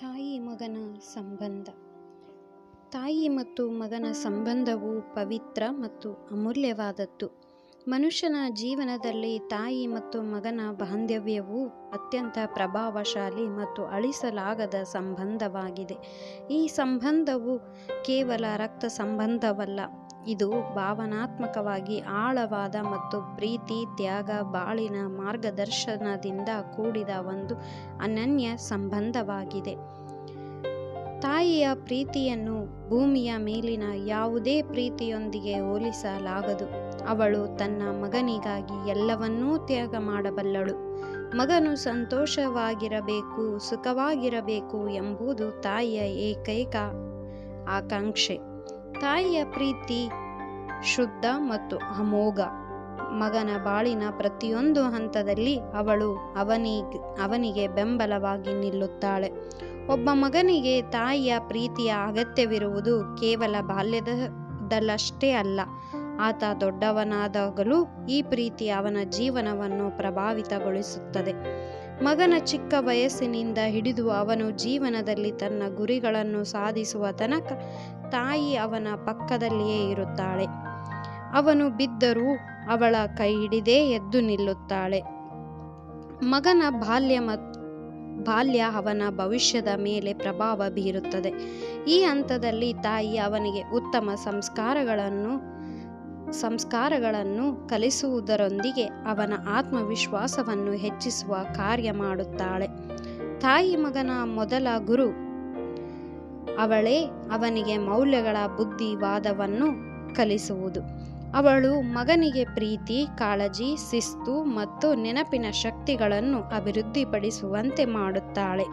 ತಾಯಿ ಮಗನ ಸಂಬಂಧ. ತಾಯಿ ಮತ್ತು ಮಗನ ಸಂಬಂಧವು ಪವಿತ್ರ ಮತ್ತು ಅಮೂಲ್ಯವಾದದ್ದು. ಮನುಷ್ಯನ ಜೀವನದಲ್ಲಿ ತಾಯಿ ಮತ್ತು ಮಗನ ಬಾಂಧವ್ಯವು ಅತ್ಯಂತ ಪ್ರಭಾವಶಾಲಿ ಮತ್ತು ಅಳಿಸಲಾಗದ ಸಂಬಂಧವಾಗಿದೆ. ಈ ಸಂಬಂಧವು ಕೇವಲ ರಕ್ತ ಸಂಬಂಧವಲ್ಲ, ಇದು ಭಾವನಾತ್ಮಕವಾಗಿ ಆಳವಾದ ಮತ್ತು ಪ್ರೀತಿ, ತ್ಯಾಗ, ಬಾಳಿನ ಮಾರ್ಗದರ್ಶನದಿಂದ ಕೂಡಿದ ಒಂದು ಅನನ್ಯ ಸಂಬಂಧವಾಗಿದೆ. ತಾಯಿಯ ಪ್ರೀತಿಯನ್ನು ಭೂಮಿಯ ಮೇಲಿನ ಯಾವುದೇ ಪ್ರೀತಿಯೊಂದಿಗೆ ಹೋಲಿಸಲಾಗದು. ಅವಳು ತನ್ನ ಮಗನಿಗಾಗಿ ಎಲ್ಲವನ್ನೂ ತ್ಯಾಗ ಮಾಡಬಲ್ಲಳು. ಮಗನು ಸಂತೋಷವಾಗಿರಬೇಕು, ಸುಖವಾಗಿರಬೇಕು ಎಂಬುದು ತಾಯಿಯ ಏಕೈಕ ಆಕಾಂಕ್ಷೆ. ತಾಯಿಯ ಪ್ರೀತಿ ಶುದ್ಧ ಮತ್ತು ಅಮೋಘ. ಮಗನ ಬಾಳಿನ ಪ್ರತಿಯೊಂದು ಹಂತದಲ್ಲಿ ಅವಳು ಅವನಿಗೆ ಅವನಿಗೆ ಬೆಂಬಲವಾಗಿ ನಿಲ್ಲುತ್ತಾಳೆ. ಒಬ್ಬ ಮಗನಿಗೆ ತಾಯಿಯ ಪ್ರೀತಿಯ ಅಗತ್ಯವಿರುವುದು ಕೇವಲ ಬಾಲ್ಯದಲ್ಲಷ್ಟೇ ಅಲ್ಲ ಆತ ದೊಡ್ಡವನಾದಾಗಲೂ ಈ ಪ್ರೀತಿ ಅವನ ಜೀವನವನ್ನು ಪ್ರಭಾವಿತಗೊಳಿಸುತ್ತದೆ. ಮಗನ ಚಿಕ್ಕ ವಯಸ್ಸಿನಿಂದ ಹಿಡಿದು ಅವನು ಜೀವನದಲ್ಲಿ ತನ್ನ ಗುರಿಗಳನ್ನು ಸಾಧಿಸುವ ತನಕ ತಾಯಿ ಅವನ ಪಕ್ಕದಲ್ಲಿಯೇ ಇರುತ್ತಾಳೆ. ಅವನು ಬಿದ್ದರೂ ಅವಳ ಕೈ ಹಿಡಿದೇ ಎದ್ದು ನಿಲ್ಲುತ್ತಾಳೆ. ಮಗನ ಬಾಲ್ಯ ಬಾಲ್ಯ ಅವನ ಭವಿಷ್ಯದ ಮೇಲೆ ಪ್ರಭಾವ ಬೀರುತ್ತದೆ. ಈ ಹಂತದಲ್ಲಿ ತಾಯಿ ಅವನಿಗೆ ಉತ್ತಮ ಸಂಸ್ಕಾರಗಳನ್ನು ಸಂಸ್ಕಾರಗಳನ್ನು ಕಲಿಸುವುದರೊಂದಿಗೆ ಅವನ ಆತ್ಮವಿಶ್ವಾಸವನ್ನು ಹೆಚ್ಚಿಸುವ ಕಾರ್ಯ ಮಾಡುತ್ತಾಳೆ. ತಾಯಿ ಮಗನ ಮೊದಲ ಗುರು, ಅವಳೇ ಅವನಿಗೆ ಮೌಲ್ಯಗಳ ಬುದ್ಧಿವಾದವನ್ನು ಕಲಿಸುವುದು. ಅವಳು ಮಗನಿಗೆ ಪ್ರೀತಿ, ಕಾಳಜಿ, ಶಿಸ್ತು ಮತ್ತು ನೆನಪಿನ ಶಕ್ತಿಗಳನ್ನು ಅಭಿವೃದ್ಧಿಪಡಿಸುವಂತೆ ಮಾಡುತ್ತಾಳೆ.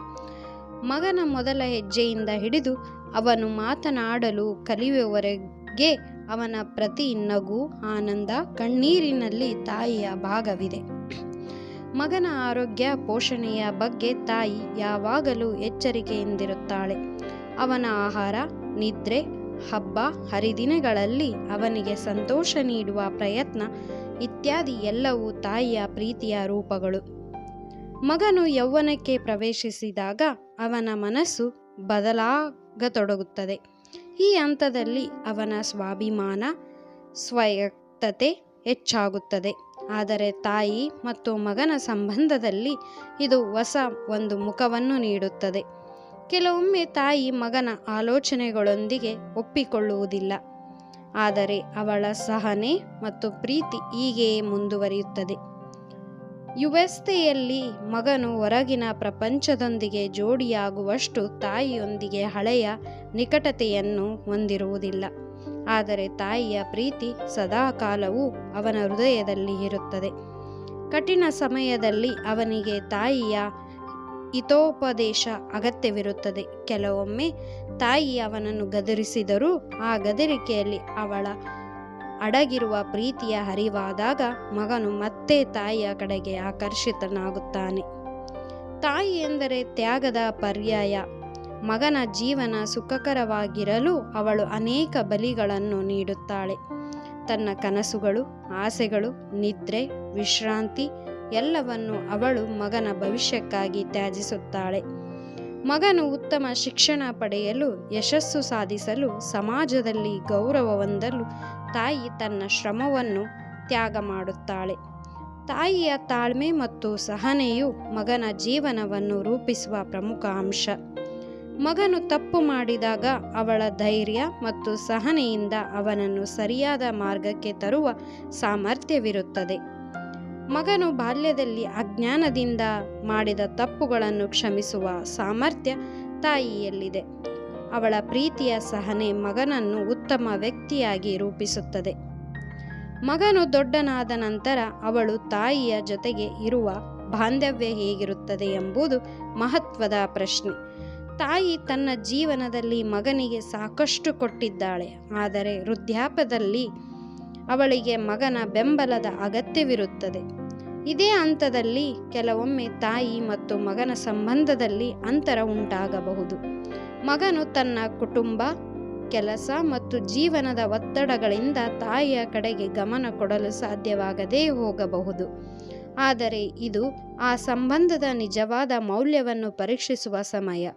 ಮಗನ ಮೊದಲ ಹೆಜ್ಜೆಯಿಂದ ಹಿಡಿದು ಅವನು ಮಾತನಾಡಲು ಕಲಿಯುವವರೆಗೆ ಅವನ ಪ್ರತಿ ನಗು ಆನಂದ ಕಣ್ಣೀರಿನಲ್ಲಿ ತಾಯಿಯ ಭಾಗವಿದೆ. ಮಗನ ಆರೋಗ್ಯ ಪೋಷಣೆಯ ಬಗ್ಗೆ ತಾಯಿ ಯಾವಾಗಲೂ ಎಚ್ಚರಿಕೆಯಿಂದಿರುತ್ತಾಳೆ. ಅವನ ಆಹಾರ, ನಿದ್ರೆ, ಹಬ್ಬ, ಹರಿದಿನಗಳಲ್ಲಿ ಅವನಿಗೆ ಸಂತೋಷ ನೀಡುವ ಪ್ರಯತ್ನ ಇತ್ಯಾದಿ ಎಲ್ಲವೂ ತಾಯಿಯ ಪ್ರೀತಿಯ ರೂಪಗಳು. ಮಗನು ಯೌವನಕ್ಕೆ ಪ್ರವೇಶಿಸಿದಾಗ ಅವನ ಮನಸ್ಸು ಬದಲಾಗತೊಡಗುತ್ತದೆ. ಈ ಹಂತದಲ್ಲಿ ಅವನ ಸ್ವಾಭಿಮಾನ ಸ್ವಯಕ್ತತೆ ಹೆಚ್ಚಾಗುತ್ತದೆ. ಆದರೆ ತಾಯಿ ಮತ್ತು ಮಗನ ಸಂಬಂಧದಲ್ಲಿ ಇದು ಹೊಸ ಒಂದು ಮುಖವನ್ನು ನೀಡುತ್ತದೆ. ಕೆಲವೊಮ್ಮೆ ತಾಯಿ ಮಗನ ಆಲೋಚನೆಗಳೊಂದಿಗೆ ಒಪ್ಪಿಕೊಳ್ಳುವುದಿಲ್ಲ. ಆದರೆ ಅವಳ ಸಹನೆ ಮತ್ತು ಪ್ರೀತಿ ಹೀಗೆಯೇ ಮುಂದುವರಿಯುತ್ತದೆ. ಯುವಸ್ಥೆಯಲ್ಲಿ ಮಗನು ಹೊರಗಿನ ಪ್ರಪಂಚದೊಂದಿಗೆ ಜೋಡಿಯಾಗುವಷ್ಟು ತಾಯಿಯೊಂದಿಗೆ ಹಳೆಯ ನಿಕಟತೆಯನ್ನು ಹೊಂದಿರುವುದಿಲ್ಲ. ಆದರೆ ತಾಯಿಯ ಪ್ರೀತಿ ಸದಾಕಾಲವೂ ಅವನ ಹೃದಯದಲ್ಲಿ ಇರುತ್ತದೆ. ಕಠಿಣ ಸಮಯದಲ್ಲಿ ಅವನಿಗೆ ತಾಯಿಯ ಹಿತೋಪದೇಶ ಅಗತ್ಯವಿರುತ್ತದೆ. ಕೆಲವೊಮ್ಮೆ ತಾಯಿ ಅವನನ್ನು ಗದರಿಸಿದರೂ ಆ ಗದರಿಕೆಯಲ್ಲಿ ಅವಳ ಅಡಗಿರುವ ಪ್ರೀತಿಯ ಹರಿವಾದಾಗ ಮಗನು ಮತ್ತೆ ತಾಯಿಯ ಕಡೆಗೆ ಆಕರ್ಷಿತನಾಗುತ್ತಾನೆ. ತಾಯಿ ಎಂದರೆ ತ್ಯಾಗದ ಪರ್ಯಾಯ. ಮಗನ ಜೀವನ ಸುಖಕರವಾಗಿರಲು ಅವಳು ಅನೇಕ ಬಲಿಗಳನ್ನು ನೀಡುತ್ತಾಳೆ. ತನ್ನ ಕನಸುಗಳು, ಆಸೆಗಳು, ನಿದ್ರೆ, ವಿಶ್ರಾಂತಿ ಎಲ್ಲವನ್ನು ಅವಳು ಮಗನ ಭವಿಷ್ಯಕ್ಕಾಗಿ ತ್ಯಾಜಿಸುತ್ತಾಳೆ. ಮಗನು ಉತ್ತಮ ಶಿಕ್ಷಣ ಪಡೆಯಲು ಯಶಸ್ಸು ಸಾಧಿಸಲು ಸಮಾಜದಲ್ಲಿ ಗೌರವ ಹೊಂದಲು ತಾಯಿ ತನ್ನ ಶ್ರಮವನ್ನು ತ್ಯಾಗ ಮಾಡುತ್ತಾಳೆ. ತಾಯಿಯ ತಾಳ್ಮೆ ಮತ್ತು ಸಹನೆಯು ಮಗನ ಜೀವನವನ್ನು ರೂಪಿಸುವ ಪ್ರಮುಖ ಅಂಶ. ಮಗನು ತಪ್ಪು ಮಾಡಿದಾಗ ಅವಳ ಧೈರ್ಯ ಮತ್ತು ಸಹನೆಯಿಂದ ಅವನನ್ನು ಸರಿಯಾದ ಮಾರ್ಗಕ್ಕೆ ತರುವ ಸಾಮರ್ಥ್ಯವಿರುತ್ತದೆ. ಮಗನು ಬಾಲ್ಯದಲ್ಲಿ ಅಜ್ಞಾನದಿಂದ ಮಾಡಿದ ತಪ್ಪುಗಳನ್ನು ಕ್ಷಮಿಸುವ ಸಾಮರ್ಥ್ಯ ತಾಯಿಯಲ್ಲಿದೆ. ಅವಳ ಪ್ರೀತಿಯ ಸಹನೆ ಮಗನನ್ನು ಉತ್ತಮ ವ್ಯಕ್ತಿಯಾಗಿ ರೂಪಿಸುತ್ತದೆ. ಮಗನು ದೊಡ್ಡನಾದ ನಂತರ ಅವಳು ತಾಯಿಯ ಜೊತೆಗೆ ಇರುವ ಬಾಂಧವ್ಯ ಹೇಗಿರುತ್ತದೆ ಎಂಬುದು ಮಹತ್ವದ ಪ್ರಶ್ನೆ. ತಾಯಿ ತನ್ನ ಜೀವನದಲ್ಲಿ ಮಗನಿಗೆ ಸಾಕಷ್ಟು ಕೊಟ್ಟಿದ್ದಾಳೆ. ಆದರೆ ವೃದ್ಧಾಪದಲ್ಲಿ ಅವಳಿಗೆ ಮಗನ ಬೆಂಬಲದ ಅಗತ್ಯವಿರುತ್ತದೆ. ಇದೇ ಹಂತದಲ್ಲಿ ಕೆಲವೊಮ್ಮೆ ತಾಯಿ ಮತ್ತು ಮಗನ ಸಂಬಂಧದಲ್ಲಿ ಅಂತರ ಉಂಟಾಗಬಹುದು. ಮಗನು ತನ್ನ ಕುಟುಂಬ, ಕೆಲಸ ಮತ್ತು ಜೀವನದ ಒತ್ತಡಗಳಿಂದ ತಾಯಿಯ ಕಡೆಗೆ ಗಮನ ಕೊಡಲು ಸಾಧ್ಯವಾಗದೇ ಹೋಗಬಹುದು. ಆದರೆ ಇದು ಆ ಸಂಬಂಧದ ನಿಜವಾದ ಮೌಲ್ಯವನ್ನು ಪರೀಕ್ಷಿಸುವ ಸಮಯ.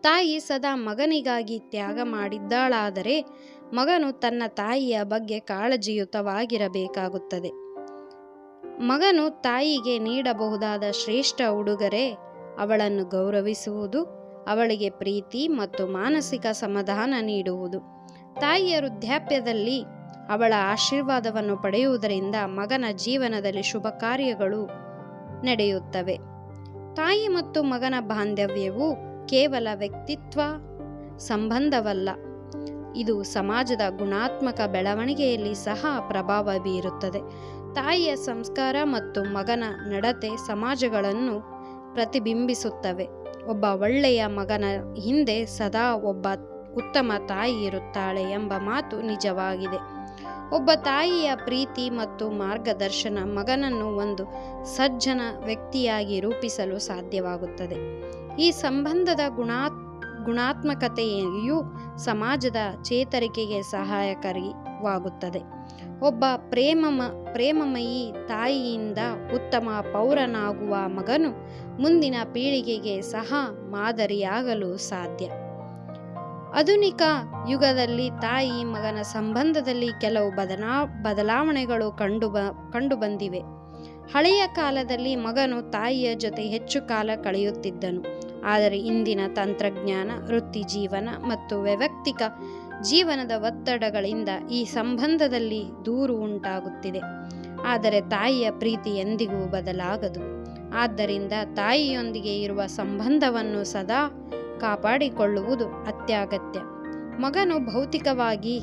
ತಾಯಿ ಸದಾ ಮಗನಿಗಾಗಿ ತ್ಯಾಗ ಮಾಡಿದ್ದಾಳಾದರೆ ಮಗನು ತನ್ನ ತಾಯಿಯ ಬಗ್ಗೆ ಕಾಳಜಿಯುತವಾಗಿರಬೇಕಾಗುತ್ತದೆ. ಮಗನು ತಾಯಿಗೆ ನೀಡಬಹುದಾದ ಶ್ರೇಷ್ಠ ಉಡುಗೊರೆ ಅವಳನ್ನು ಗೌರವಿಸುವುದು, ಅವಳಿಗೆ ಪ್ರೀತಿ ಮತ್ತು ಮಾನಸಿಕ ಸಮಾಧಾನ ನೀಡುವುದು. ತಾಯಿಯ ವೃದ್ಧಾಪ್ಯದಲ್ಲಿ ಅವಳ ಆಶೀರ್ವಾದವನ್ನು ಪಡೆಯುವುದರಿಂದ ಮಗನ ಜೀವನದಲ್ಲಿ ಶುಭ ಕಾರ್ಯಗಳು ನಡೆಯುತ್ತವೆ. ತಾಯಿ ಮತ್ತು ಮಗನ ಬಾಂಧವ್ಯವು ಕೇವಲ ವ್ಯಕ್ತಿತ್ವ ಸಂಬಂಧವಲ್ಲ, ಇದು ಸಮಾಜದ ಗುಣಾತ್ಮಕ ಬೆಳವಣಿಗೆಯಲ್ಲಿ ಸಹ ಪ್ರಭಾವ ಬೀರುತ್ತದೆ. ತಾಯಿಯ ಸಂಸ್ಕಾರ ಮತ್ತು ಮಗನ ನಡತೆ ಸಮಾಜಗಳನ್ನು ಪ್ರತಿಬಿಂಬಿಸುತ್ತವೆ. ಒಬ್ಬ ಒಳ್ಳೆಯ ಮಗನ ಹಿಂದೆ ಸದಾ ಒಬ್ಬ ಉತ್ತಮ ತಾಯಿ ಇರುತ್ತಾಳೆ ಎಂಬ ಮಾತು ನಿಜವಾಗಿದೆ. ಒಬ್ಬ ತಾಯಿಯ ಪ್ರೀತಿ ಮತ್ತು ಮಾರ್ಗದರ್ಶನ ಮಗನನ್ನು ಒಂದು ಸಜ್ಜನ ವ್ಯಕ್ತಿಯಾಗಿ ರೂಪಿಸಲು ಸಾಧ್ಯವಾಗುತ್ತದೆ. ಈ ಸಂಬಂಧದ ಗುಣಾ, ಗುಣಾತ್ಮಕತೆಯು ಸಮಾಜದ ಚೇತರಿಕೆಗೆ ಸಹಾಯಕರಿವಾಗುತ್ತದೆ. ಒಬ್ಬ ಪ್ರೇಮಮ ಪ್ರೇಮಮಯಿ ತಾಯಿಯಿಂದ ಉತ್ತಮ ಪೌರನಾಗುವ ಮಗನು ಮುಂದಿನ ಪೀಳಿಗೆಗೆ ಸಹ ಮಾದರಿಯಾಗಲು ಸಾಧ್ಯ. ಆಧುನಿಕ ಯುಗದಲ್ಲಿ ತಾಯಿ ಮಗನ ಸಂಬಂಧದಲ್ಲಿ ಕೆಲವು ಬದಲಾ ಬದಲಾವಣೆಗಳು ಕಂಡು ಬ ಕಂಡುಬಂದಿವೆ ಹಳೆಯ ಕಾಲದಲ್ಲಿ ಮಗನು ತಾಯಿಯ ಜೊತೆ ಹೆಚ್ಚು ಕಾಲ ಕಳೆಯುತ್ತಿದ್ದನು. ಆದರೆ ಇಂದಿನ ತಂತ್ರಜ್ಞಾನ ವೃತ್ತಿ ಜೀವನ ಮತ್ತು ವೈಯಕ್ತಿಕ ಜೀವನದ ಒತ್ತಡಗಳಿಂದ ಈ ಸಂಬಂಧದಲ್ಲಿ ದೂರು ಉಂಟಾಗುತ್ತಿದೆ. ಆದರೆ ತಾಯಿಯ ಪ್ರೀತಿ ಎಂದಿಗೂ ಬದಲಾಗದು. ಆದ್ದರಿಂದ ತಾಯಿಯೊಂದಿಗೆ ಇರುವ ಸಂಬಂಧವನ್ನು ಸದಾ ಕಾಪಾಡಿಕೊಳ್ಳುವುದು ಅತ್ಯಗತ್ಯ. ಮಗನು ಭೌತಿಕವಾಗಿ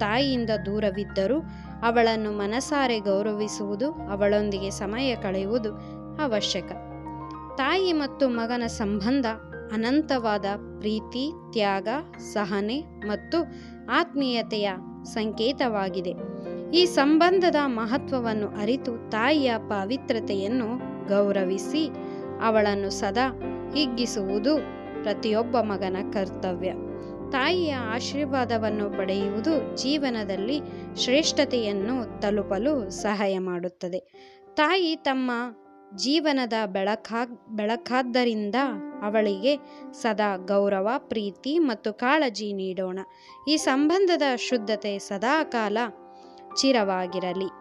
ತಾಯಿಯಿಂದ ದೂರವಿದ್ದರೂ ಅವಳನ್ನು ಮನಸಾರೆ ಗೌರವಿಸುವುದು, ಅವಳೊಂದಿಗೆ ಸಮಯ ಕಳೆಯುವುದು ಅವಶ್ಯಕ. ತಾಯಿ ಮತ್ತು ಮಗನ ಸಂಬಂಧ ಅನಂತವಾದ ಪ್ರೀತಿ, ತ್ಯಾಗ, ಸಹನೆ ಮತ್ತು ಆತ್ಮೀಯತೆಯ ಸಂಕೇತವಾಗಿದೆ. ಈ ಸಂಬಂಧದ ಮಹತ್ವವನ್ನು ಅರಿತು ತಾಯಿಯ ಪವಿತ್ರತೆಯನ್ನು ಗೌರವಿಸಿ ಅವಳನ್ನು ಸದಾ ಹಿಗ್ಗಿಸುವುದು ಪ್ರತಿಯೊಬ್ಬ ಮಗನ ಕರ್ತವ್ಯ. ತಾಯಿಯ ಆಶೀರ್ವಾದವನ್ನು ಪಡೆಯುವುದು ಜೀವನದಲ್ಲಿ ಶ್ರೇಷ್ಠತೆಯನ್ನು ತಲುಪಲು ಸಹಾಯ ಮಾಡುತ್ತದೆ. ತಾಯಿ ತಮ್ಮ ಜೀವನದ ಬೆಳಕಾ ಬೆಳಕಾದ್ದರಿಂದ ಅವಳಿಗೆ ಸದಾ ಗೌರವ, ಪ್ರೀತಿ ಮತ್ತು ಕಾಳಜಿ ನೀಡೋಣ. ಈ ಸಂಬಂಧದ ಶುದ್ಧತೆ ಸದಾಕಾಲ ಚಿರವಾಗಿರಲಿ.